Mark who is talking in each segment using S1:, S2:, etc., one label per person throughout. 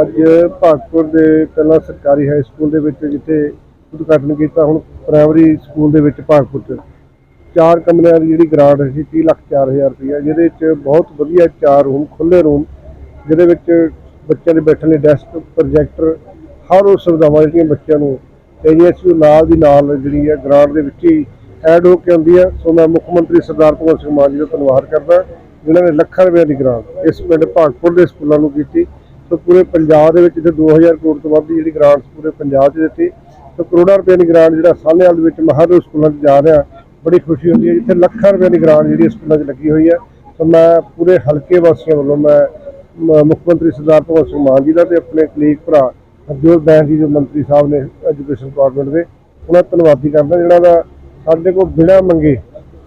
S1: ਅੱਜ ਭਾਗਪੁਰ ਦੇ ਪਹਿਲਾਂ ਸਰਕਾਰੀ ਹਾਈ ਸਕੂਲ ਦੇ ਵਿੱਚ ਜਿੱਥੇ ਉਦਘਾਟਨ ਕੀਤਾ, ਹੁਣ ਪ੍ਰਾਇਮਰੀ ਸਕੂਲ ਦੇ ਵਿੱਚ ਭਾਗਪੁਰ 'ਚ। ਚਾਰ ਕਮਰਿਆਂ ਦੀ ਜਿਹੜੀ ਗ੍ਰਾਂਟ ਸੀ 30 ਲੱਖ 4000 ਰੁਪਇਆ ਜਿਹਦੇ ਵਿੱਚ ਬਹੁਤ ਵਧੀਆ ਚਾਰ ਰੂਮ ਖੁੱਲੇ ਰੂਮ ਜਿਹਦੇ ਵਿੱਚ ਬੱਚਿਆਂ ਦੇ ਬੈਠਣ ਲਈ ਡੈਸਕ ਪ੍ਰੋਜੈਕਟਰ ਹਰ ਉਹ ਸੁਵਿਧਾਵਾਂ ਜਿਹੜੀਆਂ ਬੱਚਿਆਂ ਨੂੰ ਚਾਹੀਦੀਆਂ ਸੀ, ਉਹ ਨਾਲ ਦੀ ਨਾਲ ਜਿਹੜੀ ਹੈ ਗ੍ਰਾਂਟ ਦੇ ਵਿੱਚ ਹੀ ਐਡ ਹੋ ਕੇ ਆਉਂਦੀ ਹੈ ਸੋ ਮੈਂ ਮੁੱਖ ਮੰਤਰੀ ਸਰਦਾਰ ਭਗਵੰਤ ਸਿੰਘ ਮਾਨ ਜੀ ਦਾ ਧੰਨਵਾਦ ਕਰਦਾ, ਜਿਨ੍ਹਾਂ ਨੇ ਲੱਖਾਂ ਰੁਪਏ ਦੀ ਗ੍ਰਾਂਟ ਇਸ ਪਿੰਡ ਭਾਗਪੁਰ ਦੇ ਸਕੂਲਾਂ ਨੂੰ ਕੀਤੀ। ਸੋ ਪੂਰੇ ਪੰਜਾਬ ਦੇ ਵਿੱਚ ਤੇ 2000 ਕਰੋੜ ਤੋਂ ਵੱਧ ਦੀ ਜਿਹੜੀ ਗ੍ਰਾਂਟ ਪੂਰੇ ਪੰਜਾਬ 'ਚ ਦਿੱਤੀ। ਸੋ ਕਰੋੜਾਂ ਰੁਪਏ ਦੀ ਗ੍ਰਾਂਟ ਜਿਹੜਾ ਸਾਹਨੇਵਾਲ ਦੇ ਵਿੱਚ ਮਹਾਰੂ ਸਕੂਲਾਂ 'ਚ ਜਾ ਰਿਹਾ, ਬੜੀ ਖੁਸ਼ੀ ਹੁੰਦੀ ਹੈ। ਜਿੱਥੇ ਲੱਖਾਂ ਰੁਪਏ ਦੀ ਗ੍ਰਾਂਟ ਜਿਹੜੀ ਸਕੂਲਾਂ 'ਚ ਲੱਗੀ ਹੋਈ ਹੈ। ਤਾਂ ਮੈਂ ਪੂਰੇ ਹਲਕੇ ਵਾਸੀਆਂ ਵੱਲੋਂ ਮੈਂ ਮੁੱਖ ਮੰਤਰੀ ਸਰਦਾਰ ਭਗਵੰਤ ਸਿੰਘ ਮਾਨ ਜੀ ਦਾ ਤੇ ਆਪਣੇ ਕਲੀਗ ਭਰਾ ਹਰਜੋਤ ਬੈਂਸ ਜੀ ਜੋ ਮੰਤਰੀ ਸਾਹਿਬ ਨੇ ਐਜੂਕੇਸ਼ਨ ਡਿਪਾਰਟਮੈਂਟ ਦੇ, ਉਹਨਾਂ ਧੰਨਵਾਦੀ ਕਰਦਾ। ਜਿਹੜਾ ਦਾ ਸਾਡੇ ਕੋਲ ਬਿਨਾਂ ਮੰਗੇ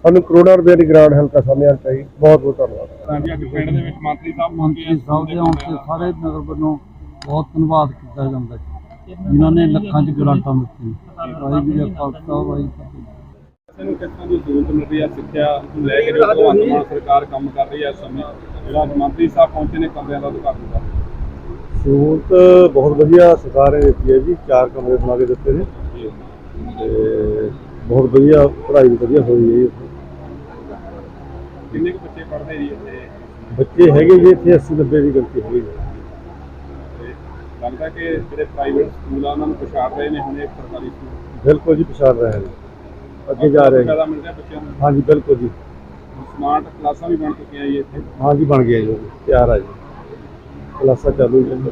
S1: ਸਾਨੂੰ ਕਰੋੜਾਂ ਰੁਪਏ ਦੀ ਗ੍ਰਾਂਟ ਹਲਕਾ ਸਾਹਨੇਵਾਲ ਚਾਹੀ ਬਹੁਤ ਬਹੁਤ ਧੰਨਵਾਦ।
S2: ਹਾਂਜੀ ਅੱਜ ਪਿੰਡ ਦੇ ਵਿੱਚ ਮੰਤਰੀ ਸਾਹਿਬ
S3: ਮੰਤਰੀ ਸਾਹਿਬ ਦੇ ਆਉਣ ਤੇ ਸਾਰੇ ਨਗਰ ਵੱਲੋਂ ਬਹੁਤ ਧੰਨਵਾਦ ਕੀਤਾ ਜਾਂਦਾ ਹੈ ਜਿਨ੍ਹਾਂ ਨੇ ਲੱਖਾਂ ਚ ਗ੍ਰਾਂਟਾਂ ਦਿੱਤੀਆਂ। ਵਾਹਿਗੁਰੂ ਜੀ ਕਾ ਖਾਲਸਾ ਵਾਹਿਗੁਰੂ ਜੀ ਕੀ ਫਤਿਹ
S2: ਨੂੰ ਕਿਸ ਤਰ੍ਹਾਂ ਦੀ ਸਹੂਲਤ ਮਿਲ ਰਹੀ ਹੈ? ਸਿੱਖਿਆ ਨੂੰ ਲੈ ਕੇ ਜੋ ਭਗਵੰਤ ਮਾਨ ਸਰਕਾਰ ਕੰਮ ਕਰ ਰਹੀ ਹੈ ਇਸ ਸਮੇਂ ਜਿਹੜਾ ਮੰਤਰੀ ਸਾਹਿਬ ਪਹੁੰਚੇ ਨੇ ਕਮਰਿਆਂ ਦਾ ਉਦਘਾਟਨ ਕਰ
S1: ਸਹੂਲਤ ਬਹੁਤ ਵਧੀਆ ਸਰਕਾਰ ਨੇ ਦਿੱਤੀ ਹੈ ਜੀ ਚਾਰ ਕਮਰੇ ਬਣਾ ਕੇ ਦਿੱਤੇ ਨੇ। ਤੇ ਬਹੁਤ ਵਧੀਆ ਪੜ੍ਹਾਈ ਵੀ ਵਧੀਆ ਹੋਈ ਹੈ ਜੀ।
S2: ਕਿੰਨੇ ਕੁ ਬੱਚੇ ਪੜ੍ਹਦੇ ਜੀ ਇੱਥੇ?
S1: ਬੱਚੇ ਹੈਗੇ ਜੀ ਇੱਥੇ 80 90 ਦੀ ਗਿਣਤੀ ਹੈਗੀ ਜੀ
S2: ਤੇ ਲੱਗਦਾ ਕਿ ਜਿਹੜੇ ਪ੍ਰਾਈਵੇਟ ਸਕੂਲ ਆ ਉਹਨਾਂ ਨੂੰ ਪਛਾੜ ਰਹੇ ਨੇ ਹੁਣ ਇਹ ਸਰਕਾਰੀ ਸਕੂਲ?
S1: ਬਿਲਕੁਲ ਜੀ ਪਛਾਣ ਰਹੇ ਨੇ। ਅੱਗੇ ਜਾ ਰਹੇ ਨੇ।
S2: ਫਾਇਦਾ ਮਿਲ ਰਿਹਾ ਬੱਚਿਆਂ ਨੂੰ?
S1: ਹਾਂਜੀ ਬਿਲਕੁਲ ਜੀ।
S2: ਸਮਾਰਟ ਕਲਾਸਾਂ ਵੀ ਬਣ ਚੁੱਕੀਆਂ ਜੀ ਇੱਥੇ।
S1: ਹਾਂਜੀ ਬਣ ਗਿਆ ਜੀ। ਤਿਆਰ ਆ ਜੀ। ਕਲਾਸਾਂ ਚਾਲੂ ਜੀ